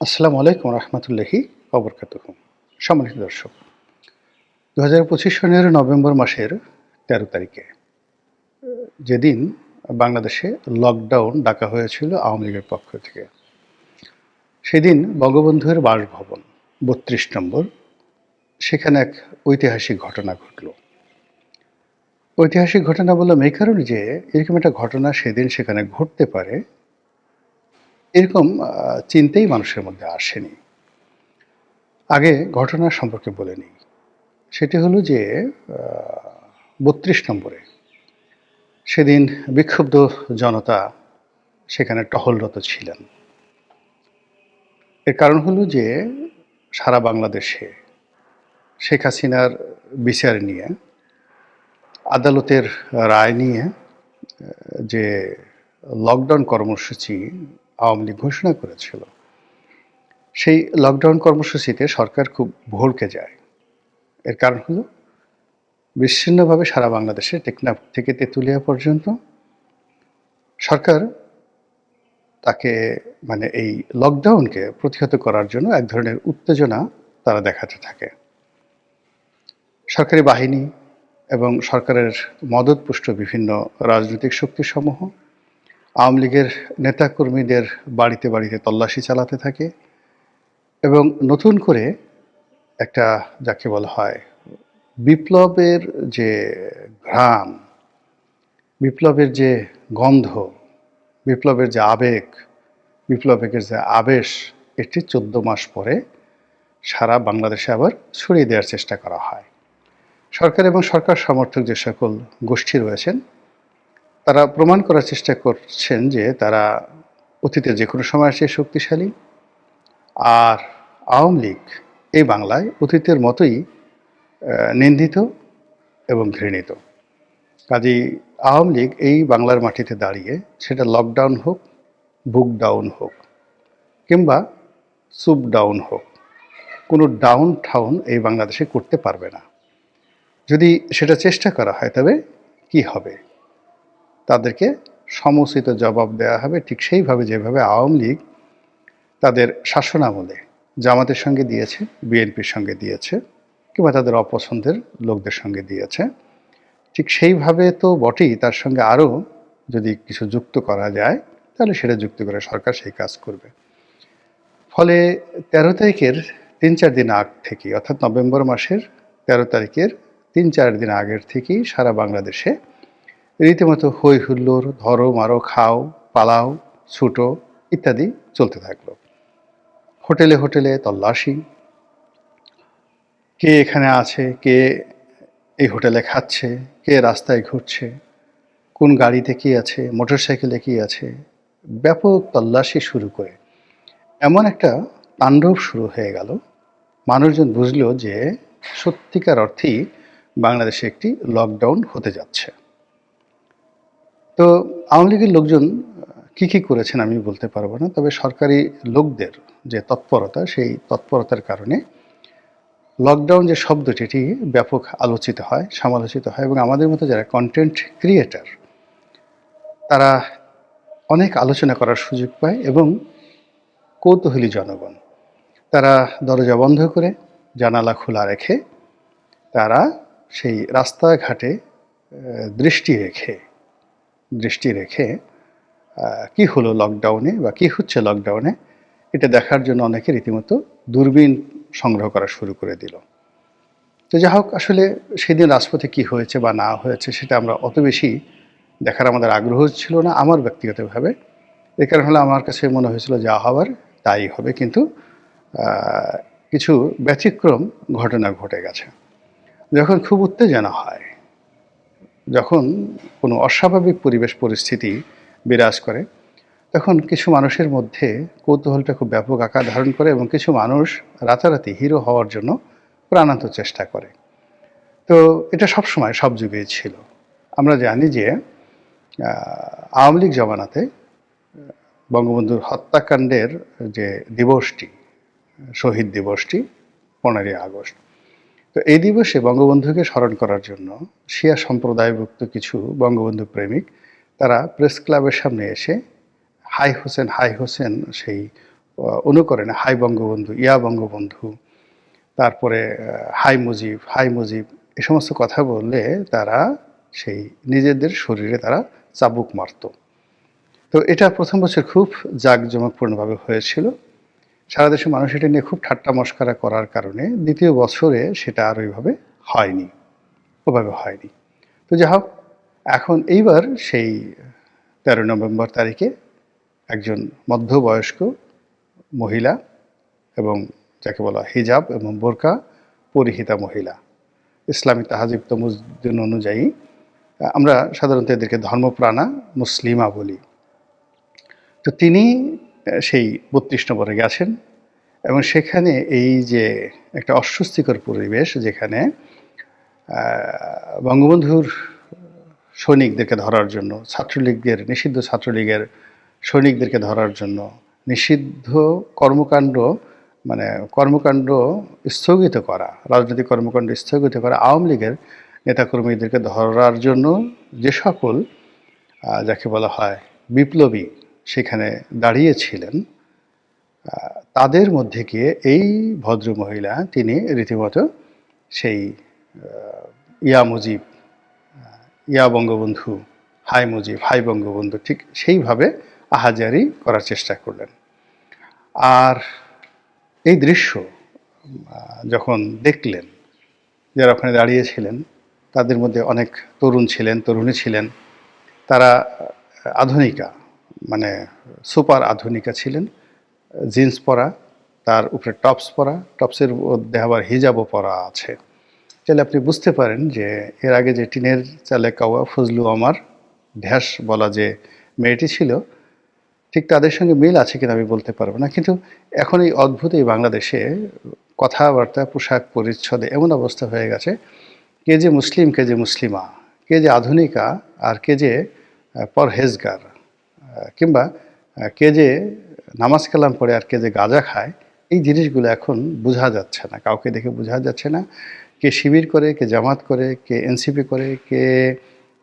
আসসালামু আলাইকুম রহমতুল্লাহি অবরকাত সম্মানিত দর্শক দু হাজার পঁচিশ সনের নভেম্বর মাসের তেরো তারিখে যেদিন বাংলাদেশে লকডাউন ডাকা হয়েছিল আওয়ামী লীগের পক্ষ থেকে, সেদিন বঙ্গবন্ধুর বাসভবন বত্রিশ নম্বর, সেখানে এক ঐতিহাসিক ঘটনা ঘটল। ঐতিহাসিক ঘটনা বললাম এই কারণে যে এরকম একটা ঘটনা সেদিন সেখানে ঘটতে পারে এরকম চিন্তাই মানুষের মধ্যে আসেনি। আগে ঘটনা সম্পর্কে বলে নিই। সেটি হলো যে বত্রিশ নম্বরে সেদিন বিক্ষুব্ধ জনতা সেখানে টহলরত ছিলেন। এর কারণ হলো যে, সারা বাংলাদেশে শেখ হাসিনার বিচার নিয়ে, আদালতের রায় নিয়ে যে লকডাউন কর্মসূচি আওয়ামী লীগ ঘোষণা করেছিল। সেই লকডাউন কর্মসূচিতে সরকার খুব ভড়কে যায়। এর কারণ হলো, বিচ্ছিন্নভাবে সারা বাংলাদেশে টেকনাফ থেকে তেঁতুলিয়া পর্যন্ত সরকার তাকে মানে এই লকডাউনকে প্রতিহত করার জন্য এক ধরনের উত্তেজনা তারা দেখাতে থাকে। সরকারি বাহিনী এবং সরকারের মদতপুষ্ট বিভিন্ন রাজনৈতিক শক্তিসমূহ আওয়ামী লীগের নেতাকর্মীদের বাড়িতে বাড়িতে তল্লাশি চালাতে থাকে এবং নতুন করে একটা যাকে বলা হয় বিপ্লবের যে ঘ্রাণ, বিপ্লবের যে গন্ধ, বিপ্লবের যে আবেগ, বিপ্লবের যে আবেশ, এটি চোদ্দ মাস পরে সারা বাংলাদেশে আবার ছড়িয়ে দেওয়ার চেষ্টা করা হয়। সরকার এবং সরকার সমর্থক যে সকল গোষ্ঠী রয়েছেন তারা প্রমাণ করার চেষ্টা করছেন যে তারা অতীতে যে কোনো সময় চেয়ে শক্তিশালী। আর আওয়ামী লীগ এই বাংলায় অতীতের মতোই নিন্দিত এবং ঘৃণিত। কাজেই আওয়ামী লীগ এই বাংলার মাটিতে দাঁড়িয়ে সেটা লকডাউন হোক বুক ডাউন হোক, কিংবা সুপ ডাউন হোক, কোনো ডাউন ঠাউন এই বাংলাদেশে করতে পারবে না। যদি সেটা চেষ্টা করা হয়, তবে কি হবে? তাদেরকে সমুচিত জবাব দেওয়া হবে ঠিক সেইভাবে যেভাবে আওয়ামী লীগ তাদের শাসনামলে জামাতের সঙ্গে দিয়েছে, বিএনপির সঙ্গে দিয়েছে কিংবা তাদের অপছন্দের লোকদের সঙ্গে দিয়েছে। ঠিক সেইভাবে তো বটেই তার সঙ্গে আরও যদি কিছু যুক্ত করা যায়, তাহলে সেটা যুক্ত করে সরকার সেই কাজ করবে। ফলে তেরো তারিখের তিন চার দিন আগ থেকে অর্থাৎ নভেম্বর মাসের তেরো তারিখের তিন চার দিন আগের থেকেই সারা বাংলাদেশে রীতিমতো হই হুল্লোড়, ধরো, মারো, খাও, পালাও, ছুটো ইত্যাদি চলতে থাকল। হোটেলে হোটেলে তল্লাশি। কে এখানে আছে, কে এই হোটেলে খাচ্ছে, কে রাস্তায় ঘুরছে, কোন গাড়িতে কী আছে মোটর সাইকেলে কি আছে। ব্যাপক তল্লাশি শুরু করে। এমন একটা তাণ্ডব শুরু হয়ে গেল। মানুষজন বুঝলো যে সত্যিকার অর্থেই বাংলাদেশে একটি লকডাউন হতে যাচ্ছে। তো আওয়ামী লীগের লোকজন কি কি করেছেন আমি বলতে পারব না, তবে সরকারি লোকদের যে তৎপরতা, সেই তৎপরতার কারণে লকডাউন যে শব্দটি এটি ব্যাপক আলোচিত হয়, সমালোচিত হয় এবং আমাদের মতো যারা কন্টেন্ট ক্রিয়েটার তারা অনেক আলোচনা করার সুযোগ পায় এবং কৌতূহলী জনগণ। তারা দরজা বন্ধ করে, জানালা খোলা রেখে, তারা সেই রাস্তাঘাটে দৃষ্টি রেখে দৃষ্টি রেখে কি হলো লকডাউনে বা কি হচ্ছে লকডাউনে এটা দেখার জন্য অনেকে রীতিমতো দূরবীন সংগ্রহ করা শুরু করে দিল। তো যা হোক, আসলে সেদিন রাজপথে কি হয়েছে বা না হয়েছে সেটা আমরা অত বেশি দেখার আমাদের আগ্রহ ছিল না, আমার ব্যক্তিগতভাবে। এ কারণ হলো আমার কাছে মনে হয়েছিল যা হবার তাই হবে, কিন্তু কিছু ব্যতিক্রম ঘটনা ঘটে গেছে। যখন খুব উত্তেজনা হয় যখন কোনো অস্বাভাবিক পরিবেশ পরিস্থিতি বিরাজ করে, তখন কিছু মানুষের মধ্যে কৌতূহলটা খুব ব্যাপক আকার ধারণ করে এবং কিছু মানুষ রাতারাতি হিরো হওয়ার জন্য প্রাণান্ত চেষ্টা করে। তো এটা সব সময় সব যুগেই ছিল। আমরা জানি যে আওয়ামী লীগ জমানাতে বঙ্গবন্ধুর হত্যাকাণ্ডের যে দিবসটি, শহীদ দিবসটি, পনেরোই আগস্ট তো এই দিবসে বঙ্গবন্ধুকে স্মরণ করার জন্য শিয়া সম্প্রদায়ভুক্ত কিছু বঙ্গবন্ধু প্রেমিক, তারা প্রেস ক্লাবের সামনে এসে হাই হোসেন হাই হোসেন সেই অনুকরণে হাই বঙ্গবন্ধু, ইয়া বঙ্গবন্ধু, তারপরে হাই মুজিব হাই মুজিব, এ সমস্ত কথা বললে তারা সেই নিজেদের শরীরে তারা চাবুক মারত। তো এটা প্রথম বছর খুব জাঁকজমকপূর্ণভাবে হয়েছিল। সারা দেশের মানুষ এটা নিয়ে খুব ঠাট্টা মস্করা করার কারণে দ্বিতীয় বছরে সেটা আর ওইভাবে হয়নি, ওভাবে হয়নি। তো যাই হোক, এখন এইবার সেই তেরো নভেম্বর তারিখে একজন মধ্যবয়স্ক মহিলা এবং যাকে বলা হিজাব এবং বোরকা পরিহিতা মহিলা, ইসলামী তাহাজিব তমুদ্দিন অনুযায়ী, আমরা সাধারণত এদেরকে ধর্মপ্রাণা মুসলিমা বলি। তো তিনি সেই বত্রিশ নম্বরে গেছেন এবং সেখানে এই যে একটা অস্বস্তিকর পরিবেশ যেখানে বঙ্গবন্ধুর সৈনিকদেরকে ধরার জন্য, ছাত্রলীগের, নিষিদ্ধ ছাত্রলীগের সৈনিকদেরকে ধরার জন্য নিষিদ্ধ কর্মকাণ্ড মানে কর্মকাণ্ড স্থগিত করা, রাজনৈতিক কর্মকাণ্ড স্থগিত করা আওয়ামী লীগের নেতাকর্মীদেরকে ধরার জন্য যে সকল যাকে বলা হয় বিপ্লবী সেখানে দাঁড়িয়েছিলেন তাদের মধ্যে গিয়ে এই ভদ্র মহিলা তিনি রীতিমতো সেই ইয়া মুজিব ইয়া বঙ্গবন্ধু, হাই মুজিব, হাই বঙ্গবন্ধু ঠিক সেইভাবে আহাজারি করার চেষ্টা করলেন। আর এই দৃশ্য যখন দেখলেন যারা ওখানে দাঁড়িয়েছিলেন, তাদের মধ্যে অনেক তরুণ ছিলেন, তরুণী ছিলেন, তারা আধুনিকা মানে সুপার আধুনিকা ছিলেন, জিন্স পরা, তার উপরে টপস পরা, টপসের মধ্যে আবার হিজাবও পরা আছে। তাহলে আপনি বুঝতে পারেন যে এর আগে যে টিনের চালে কাওয়া, ফজলু আমার ঢ্যাস বলা যে মেয়েটি ছিল, ঠিক তাদের সঙ্গে মিল আছে কিনা আমি বলতে পারব না। কিন্তু এখন এই অদ্ভুত এই বাংলাদেশে কথাবার্তা, পোশাক পরিচ্ছদে এমন অবস্থা হয়ে গেছে, কে যে মুসলিম, কে যে মুসলিমা, কে যে আধুনিকা, আর কে যে পরহেজগার। কিংবা কে যে নামাজ কালাম পড়ে আর কে যে গাঁজা খায়, এই জিনিসগুলো এখন বোঝা যাচ্ছে না। কাউকে দেখে বোঝা যাচ্ছে না। কে শিবির করে, কে জামাত করে, কে এনসিপি করে, কে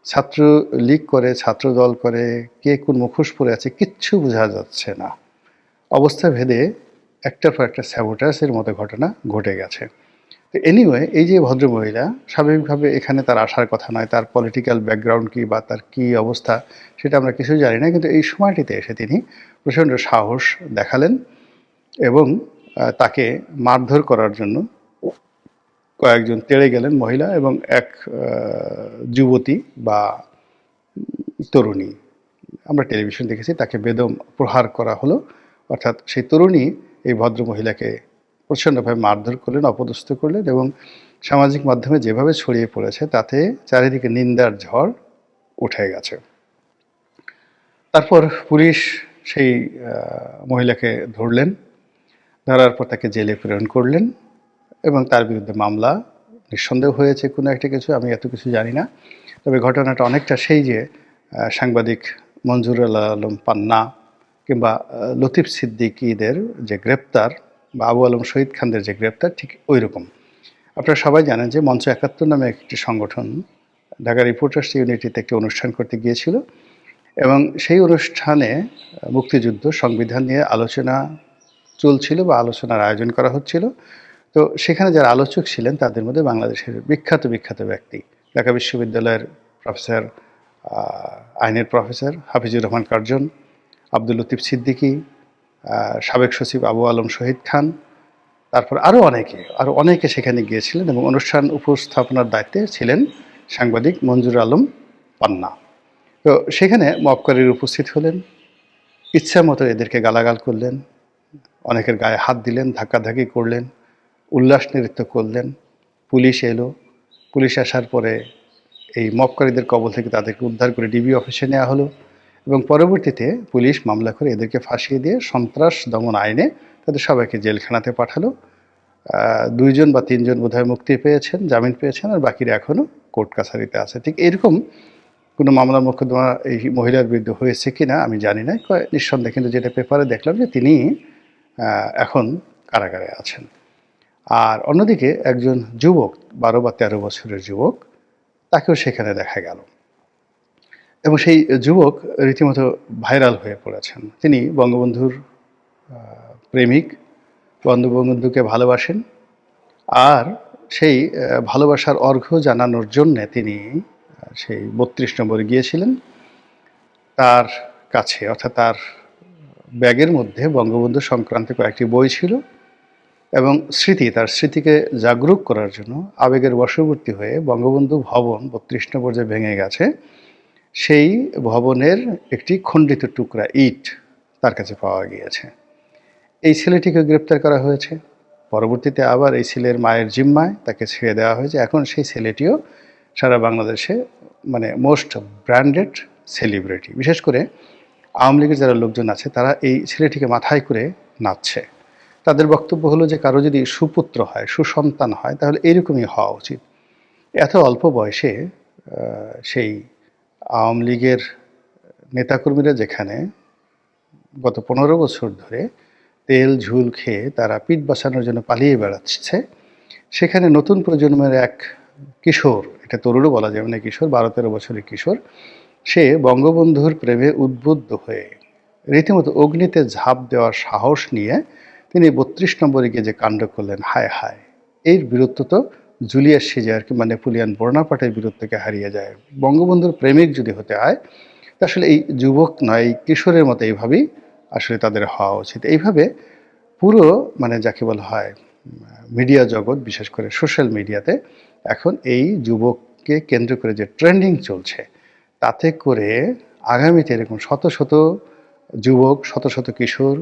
ছাত্র লীগ করে ছাত্র দল করে, কে কোন মুখোশ পরে আছে, কিচ্ছু বোঝা যাচ্ছে না। অবস্থা ভেদে একটার পর একটা স্যাবোটাসের মতো ঘটনা ঘটে গেছে। এনিওয়ে এই যে ভদ্রমহিলা, স্বাভাবিকভাবে এখানে তার আসার কথা নয়, তার পলিটিক্যাল ব্যাকগ্রাউন্ড কী বা তার কী অবস্থা সেটা আমরা কিছু জানি না, কিন্তু এই সময়টিতে এসে তিনি প্রচণ্ড সাহস দেখালেন এবং তাকে মারধর করার জন্য কয়েকজন তেড়ে গেলেন মহিলা এবং এক যুবতী বা তরুণী। আমরা টেলিভিশন দেখেছি, তাকে বেদম প্রহার করা হলো। অর্থাৎ সেই তরুণী এই ভদ্র মহিলাকে প্রচণ্ডভাবে মারধর করলেন, অপদস্থ করলেন এবং সামাজিক মাধ্যমে যেভাবে ছড়িয়ে পড়েছে তাতে চারিদিকে নিন্দার ঝড় উঠে গেছে। তারপর পুলিশ সেই মহিলাকে ধরলেন, ধরার পর তাকে জেলে প্রেরণ করলেন এবং তার বিরুদ্ধে মামলা নিঃসন্দেহ হয়েছে কোনো একটা কিছু, আমি এত কিছু জানি না। তবে ঘটনাটা অনেকটা সেই যে সাংবাদিক মঞ্জুরুল আলম পান্না কিংবা লতিফ সিদ্দিকীদের যে গ্রেপ্তার বা আবু আলম শহীদ খানদের যে গ্রেপ্তার, ঠিক ওই রকম আপনারা সবাই জানেন যে মঞ্চ একাত্তর নামে একটি সংগঠন ঢাকা রিপোর্টার্স ইউনিটিতে একটি অনুষ্ঠান করতে গিয়েছিল এবং সেই অনুষ্ঠানে মুক্তিযুদ্ধ সংবিধান নিয়ে আলোচনা চলছিল বা আলোচনার আয়োজন করা হচ্ছিল। তো সেখানে যারা আলোচক ছিলেন, তাদের মধ্যে বাংলাদেশের বিখ্যাত বিখ্যাত ব্যক্তি, ঢাকা বিশ্ববিদ্যালয়ের প্রফেসর আইনের প্রফেসর হাফিজুর রহমান কার্জন, আব্দুল লতিফ সিদ্দিকী সাবেক সচিব আবু আলম শহীদ খান, তারপর আরও অনেকে আরও অনেকে সেখানে গিয়েছিলেন এবং অনুষ্ঠান উপস্থাপনার দায়িত্বে ছিলেন সাংবাদিক মঞ্জুর আলম পান্না। তো সেখানে মক্করের উপস্থিত হলেন, ইচ্ছা মতো এদেরকে গালাগাল করলেন, অনেকের গায়ে হাত দিলেন, ধাক্কাধাক্কি করলেন, উল্লাস নৃত্য করলেন, পুলিশ এলো, পুলিশ আসার পরে এই মক্কারীদের কবল থেকে তাদেরকে উদ্ধার করে ডিবি অফিসে নেওয়া হলো। এবং পরবর্তীতে পুলিশ মামলা করে এদেরকে ফাঁসিয়ে দিয়ে সন্ত্রাস দমন আইনে তাদের সবাইকে জেলখানাতে পাঠালো। দুইজন বা তিনজন বোধহয় মুক্তি পেয়েছেন, জামিন পেয়েছেন আর বাকিরা এখনও কোর্ট কাছারিতে আছে। ঠিক এরকম কোনো মামলা মোকদ্দমা এই মহিলার বিরুদ্ধে হয়েছে কি না আমি জানি না। নিঃসন্দেহে কিন্তু যেটা পেপারে দেখলাম যে তিনি এখন কারাগারে আছেন। আর অন্যদিকে একজন যুবক, বারো বা তেরো বছরের যুবক, তাকেও সেখানে দেখা গেল। এবং সেই যুবক রীতিমতো ভাইরাল হয়ে পড়েছেন। তিনি বঙ্গবন্ধুর প্রেমিক, বঙ্গবন্ধুকে ভালোবাসেন আর সেই ভালোবাসার অর্ঘ্য জানানোর জন্যে তিনি সেই বত্রিশ নম্বরে গিয়েছিলেন। তার কাছে, অর্থাৎ তার ব্যাগের মধ্যে বঙ্গবন্ধু সংক্রান্ত কয়েকটি বই ছিল এবং স্মৃতি, তার স্মৃতিকে জাগরুক করার জন্য আবেগের বশবর্তী হয়ে বঙ্গবন্ধু ভবন বত্রিশ নম্বর যে ভেঙে গেছে সেই ভবনের একটি খণ্ডিত টুকরা ইট তার কাছে পাওয়া গিয়েছে। এই ছেলেটিকে গ্রেপ্তার করা হয়েছে। পরবর্তীতে আবার এই ছেলের মায়ের জিম্মায় তাকে ছেড়ে দেওয়া হয়েছে। এখন সেই ছেলেটিও সারা বাংলাদেশে মানে মোস্ট ব্র্যান্ডেড সেলিব্রিটি। বিশেষ করে আওয়ামী লীগের যারা লোকজন আছে, তারা এই ছেলেটিকে মাথায় করে নাচছে। তাদের বক্তব্য হলো যে, কারও যদি সুপুত্র হয়, সুসন্তান হয়, তাহলে এরকমই হওয়া উচিত। এত অল্প বয়সে সেই আওয়ামী লীগের নেতাকর্মীরা যেখানে গত পনেরো বছর ধরে তেল, ঝুল খেয়ে তারা পিঠ বাঁচানোর জন্য পালিয়ে বেড়াচ্ছে, সেখানে নতুন প্রজন্মের এক কিশোর, এটা তরুণও বলা যাবে না কিশোর, বারো তেরো বছরের কিশোর, সে বঙ্গবন্ধুর প্রেমে উদ্বুদ্ধ হয়ে রীতিমতো অগ্নিতে ঝাঁপ দেওয়ার সাহস নিয়ে তিনি বত্রিশ নম্বরে গিয়ে যে কাণ্ড করলেন, হায় হায়, এর বীরত্ব তো জুলিয়াস সিজার কিংবা নেপোলিয়ান বোনাপাটের বীরত্বকে হারিয়ে যায়। বঙ্গবন্ধুর প্রেমিক যদি হতে হয় আসলে এই যুবক নয় কিশোরের মতো এইভাবেই আসলে তাদের হওয়া উচিত। এইভাবে পুরো মানে যাকে বলা হয়, মিডিয়া জগৎ, বিশেষ করে সোশ্যাল মিডিয়াতে এখন এই যুবককে কেন্দ্র করে যে ট্রেন্ডিং চলছে, তাতে করে আগামীতে এরকম শত শত যুবক, শত শত কিশোর,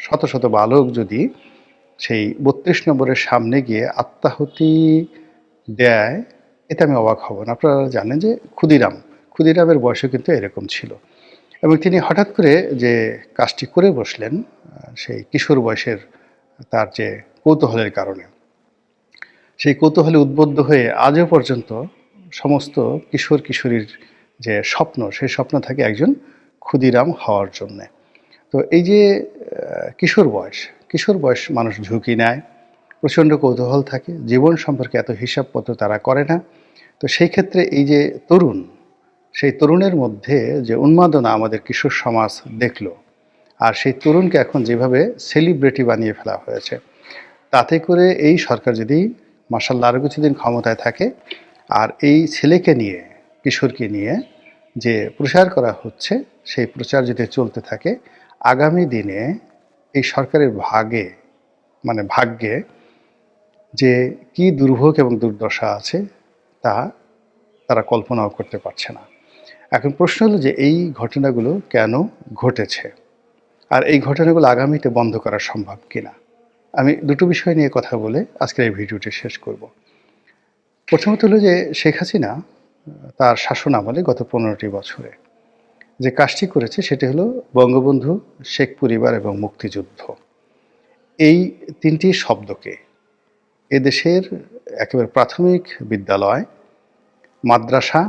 শত শত বালক যদি সেই বত্রিশ নম্বরের সামনে গিয়ে আত্মাহুতি দেয়, এতে আমি অবাক হব না। আপনারা জানেন যে ক্ষুদিরাম, ক্ষুদিরামের বয়সও কিন্তু এরকম ছিল। এবং তিনি হঠাৎ করে যে কাজটি করে বসলেন, সেই কিশোর বয়সের তার যে কৌতূহলের কারণে, সেই কৌতূহলে উদ্বুদ্ধ হয়ে আজও পর্যন্ত সমস্ত কিশোর কিশোরীর যে স্বপ্ন, সেই স্বপ্ন থাকে একজন ক্ষুদিরাম হওয়ার জন্যে। তো এই যে কিশোর বয়স কিশোর বয়স মানুষ ঝুঁকি নেয়, প্রচণ্ড কৌতূহল থাকে, জীবন সম্পর্কে এত হিসাবপত্র তারা করে না। তো সেই ক্ষেত্রে এই যে তরুণ, সেই তরুণের মধ্যে যে উন্মাদনা আমাদের কিশোর সমাজ দেখল, আর সেই তরুণকে এখন যেভাবে সেলিব্রিটি বানিয়ে ফেলা হয়েছে, তাতে করে এই সরকার যদি মাসাল্লাহ আরও কিছুদিন ক্ষমতায় থাকে, আর এই ছেলেকে নিয়ে, কিশোরকে নিয়ে যে প্রচার করা হচ্ছে, সেই প্রচার যদি চলতে থাকে, আগামী দিনে এই সরকারের ভাগে মানে ভাগ্যে যে কি দুর্ভোগ এবং দুর্দশা আছে, তা তারা কল্পনাও করতে পারছে না। এখন প্রশ্ন হলো যে এই ঘটনাগুলো কেন ঘটেছে? আর এই ঘটনাগুলো আগামীতে বন্ধ করা সম্ভব কিনা? আমি দুটো বিষয় নিয়ে কথা বলে আজকের এই ভিডিওটি শেষ করব। প্রথমত হলো যে শেখ হাসিনা, তার শাসন আমলে গত পনেরোটি বছরে যে কাজটি করেছে সেটি হলো বঙ্গবন্ধু শেখ পরিবার এবং মুক্তিযুদ্ধ। এই তিনটি শব্দকে এদেশের একেবারে প্রাথমিক বিদ্যালয়, মাদ্রাসা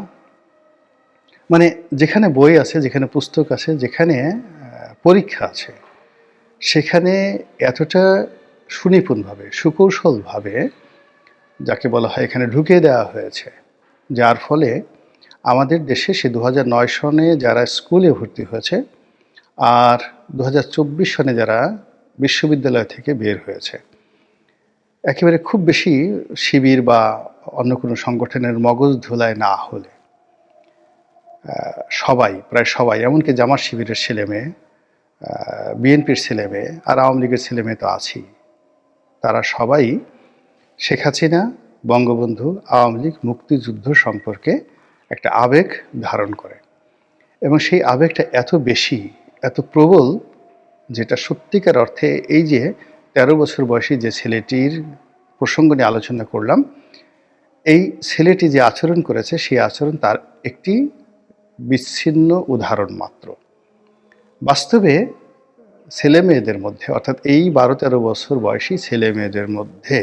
মানে যেখানে বই আছে, যেখানে পুস্তক আছে, যেখানে পরীক্ষা আছে, সেখানে এতটা সুনিপুণভাবে, সুকৌশলভাবে যাকে বলা হয় এখানে ঢুকিয়ে দেওয়া হয়েছে, যার ফলে আমাদের দেশে সে দু সনে যারা স্কুলে ভর্তি হয়েছে আর দু হাজার চব্বিশ সনে যারা বিশ্ববিদ্যালয় থেকে বের হয়েছে। একেবারে খুব বেশি শিবির বা অন্য কোনো সংগঠনের মগজ ধুলায় না হলে সবাই, প্রায় সবাই, এমনকি জামাত শিবিরের ছেলে মেয়ে বিএনপির ছেলে মেয়ে আর আওয়ামী লীগের ছেলে মেয়ে তো আছেই। তারা সবাই শেখ হাসিনা, বঙ্গবন্ধু, আওয়ামী লীগ মুক্তিযুদ্ধ সম্পর্কে একটা আবেগ ধারণ করে। এবং সেই আবেগটা এত বেশি, এত প্রবল যেটা সত্যিকার অর্থে এই যে তেরো বছর বয়সী যে ছেলেটির প্রসঙ্গ নিয়ে আলোচনা করলাম, এই ছেলেটি যে আচরণ করেছে সেই আচরণ তার একটি বিচ্ছিন্ন উদাহরণ মাত্র। বাস্তবে ছেলে মেয়েদের মধ্যে, অর্থাৎ এই বারো তেরো বছর বয়সী ছেলে মেয়েদের মধ্যে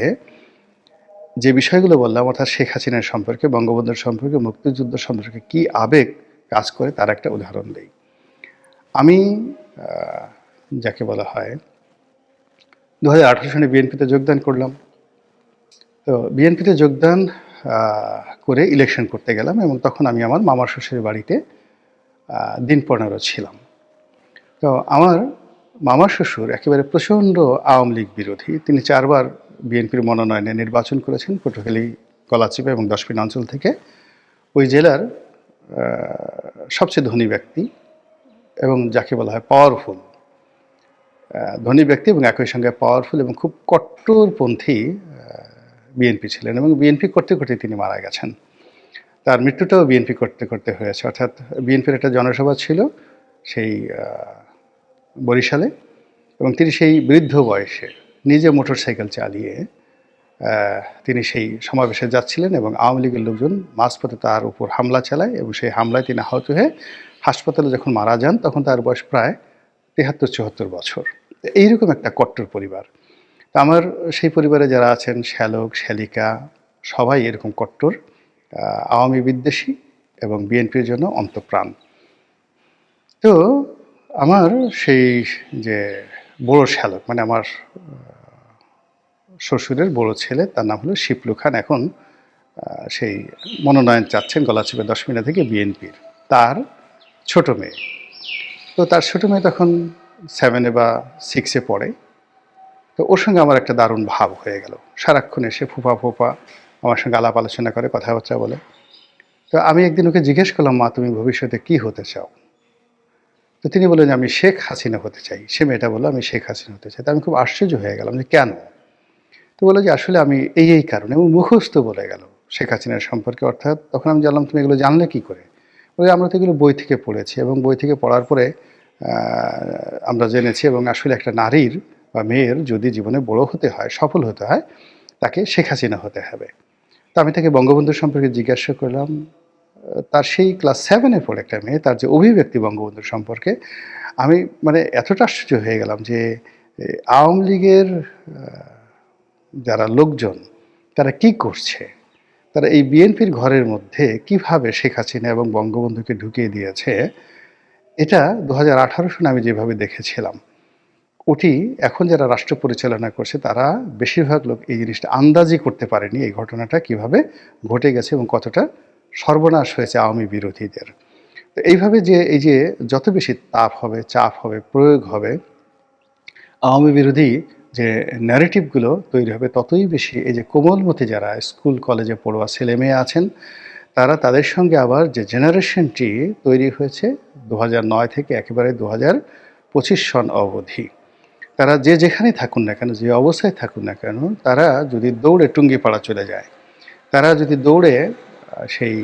যে বিষয়গুলো বললাম, অর্থাৎ শেখ হাসিনার সম্পর্কে, বঙ্গবন্ধুর সম্পর্কে, মুক্তিযুদ্ধ সম্পর্কে কি আবেগ কাজ করে, তার একটা উদাহরণ দেই। আমি যাকে বলা হয় দু হাজার আঠারো সনে বিএনপিতে যোগদান করলাম। তো বিএনপিতে যোগদান করে ইলেকশন করতে গেলাম এবং তখন আমি আমার মামার শ্বশুরের বাড়িতে দিন পনেরো ছিলাম। তো আমার মামা শ্বশুর একেবারে প্রচণ্ড আওয়ামী লীগ বিরোধী, তিনি চারবার বিএনপির মনোনয়নে নির্বাচন করেছেন পটুয়াখালী গলাচিপা এবং দশপিন অঞ্চল থেকে। ওই জেলার সবচেয়ে ধনী ব্যক্তি এবং যাকে বলা হয় পাওয়ারফুল ধনী ব্যক্তি এবং একই সঙ্গে পাওয়ারফুল এবং খুব কট্টরপন্থী বিএনপি ছিলেন এবং বিএনপি করতে করতে তিনি মারা গেছেন। তার মৃত্যুটাও বিএনপি করতে করতে হয়েছে। অর্থাৎ বিএনপির একটা জনসভা ছিল সেই বরিশালে এবং তিনি সেই বৃদ্ধ বয়সে নিজে মোটরসাইকেল চালিয়ে তিনি সেই সমাবেশে যাচ্ছিলেন এবং আওয়ামী লীগের লোকজন মাঝপথে তার উপর হামলা চালায় এবং সেই হামলায় তিনি আহত হয়ে হাসপাতালে যখন মারা যান, তখন তার বয়স প্রায় তেহাত্তর, চুয়াত্তর বছর। এইরকম একটা কট্টর পরিবার। আমার সেই পরিবারে যারা আছেন, শ্যালক, শ্যালিকা, সবাই এরকম কট্টর আওয়ামী বিদ্বেষী এবং বিএনপির জন্য অন্তপ্রাণ। তো আমার সেই যে বড় শ্যালক মানে আমার শ্বশুরের বড় ছেলে, তার নাম হলো শিপলু খান। এখন সেই মনোনয়ন চাচ্ছেন গলাচিপে দশ মিনা থেকে বিএনপির। তার ছোট মেয়ে। তো তার ছোট মেয়ে তখন সেভেনে বা সিক্সে পড়ে। তো ওর সঙ্গে আমার একটা দারুণ ভাব হয়ে গেল। সারাক্ষণ এসে ফুপা ফুপা আমার সঙ্গে আলাপ আলোচনা করে, কথাবার্তা বলে। তো আমি একদিন ওকে জিজ্ঞেস করলাম, মা, তুমি ভবিষ্যতে কি হতে চাও? তো তিনি বললেন যে আমি শেখ হাসিনা হতে চাই। সে মেয়েটা বলল, আমি শেখ হাসিনা হতে চাই। তো আমি খুব আশ্চর্য হয়ে গেলাম যে কেন? তো বলল যে, আসলে আমি এই এই কারণে। এবং মুখস্থ বলে গেল শেখ হাসিনার সম্পর্কে, অর্থাৎ তখন আমি জানলাম, তুমি এগুলো জানলে কি করে? বলে, আমরা তো এগুলো বই থেকে পড়েছি। এবং বই থেকে পড়ার পরে আমরা জেনেছি এবং আসলে একটা নারীর বা মেয়ের যদি জীবনে বড় হতে হয়, সফল হতে হয়, তাকে শেখ হাসিনা হতে হবে। তো আমি তাকে বঙ্গবন্ধু সম্পর্কে জিজ্ঞাসা করলাম তার সেই ক্লাস সেভেনে পড়ে একটা মেয়ে, তার যে অভিব্যক্তি বঙ্গবন্ধু সম্পর্কে, আমি মানে এতটা আশ্চর্য হয়ে গেলাম যে আওয়ামী লীগের যারা লোকজন, তারা কি করছে? তারা এই বিএনপির ঘরের মধ্যে কীভাবে শেখ হাসিনা এবং বঙ্গবন্ধুকে ঢুকিয়ে দিয়েছে? এটা দু হাজার আঠারো সনে আমি যেভাবে দেখেছিলাম, ওটি এখন যারা রাষ্ট্র পরিচালনা করছে, তারা বেশিরভাগ লোক এই জিনিসটা আন্দাজই করতে পারেনি এই ঘটনাটা কীভাবে ঘটে গেছে এবং কতটা সর্বনাশ হয়েছে আওয়ামী বিরোধীদের। তো এইভাবে যে, এই যে যত বেশি তাপ হবে, চাপ হবে, প্রয়োগ হবে, আওয়ামী বিরোধী যে ন্যারেটিভগুলো তৈরি হবে, ততই বেশি এই যে কোমলমতি যারা স্কুল, কলেজে পড়ুয়া ছেলে মেয়ে আছেন, তারা তাদের সঙ্গে আবার যে জেনারেশনটি তৈরি হয়েছে দু নয় থেকে একেবারে দু হাজার পঁচিশ সন অবধি। তারা যে যেখানে থাকুন না কেন, যে অবস্থায় থাকুন না কেন, তারা যদি দৌড়ে টুঙ্গিপাড়া চলে যায়, তারা যদি দৌড়ে সেই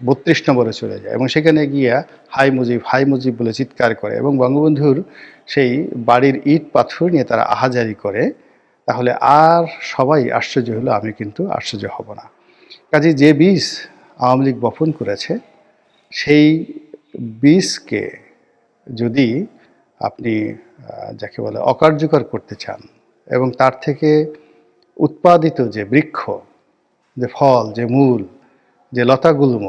বত্রিশ নম্বরে চলে যায় এবং সেখানে গিয়া হাই মুজিব হাই মুজিব বলে চিৎকার করে এবং বঙ্গবন্ধুর সেই বাড়ির ইট পাথর নিয়ে তারা আহাজারি করে, তাহলে আর সবাই আশ্চর্য হলো, আমি কিন্তু আশ্চর্য হব না। কাজে যে বীজ আওয়ামী লীগ বপন করেছে, সেই বীজকে যদি আপনি যাকে বলে অকার্যকর করতে চান এবং তার থেকে উৎপাদিত যে বৃক্ষ, যে ফল, যে মূল যে লতাগুল্ম,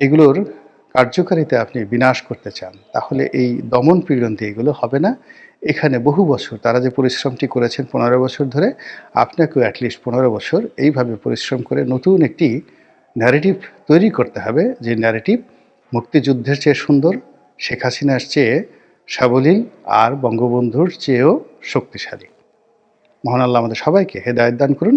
এগুলোর কার্যকারিতা আপনি বিনাশ করতে চান, তাহলে এই দমন পীড়ন দিয়ে এগুলো হবে না। এখানে বহু বছর তারা যে পরিশ্রমটি করেছেন পনেরো বছর ধরে, আপনাকেও অ্যাটলিস্ট পনেরো বছর এইভাবে পরিশ্রম করে নতুন একটি ন্যারেটিভ তৈরি করতে হবে, যে ন্যারেটিভ মুক্তিযুদ্ধের চেয়ে সুন্দর, শেখ হাসিনার চেয়ে সাবলীল আর বঙ্গবন্ধুর চেয়েও শক্তিশালী। মহান আল্লাহ আমাদের সবাইকে হেদায়ত দান করুন।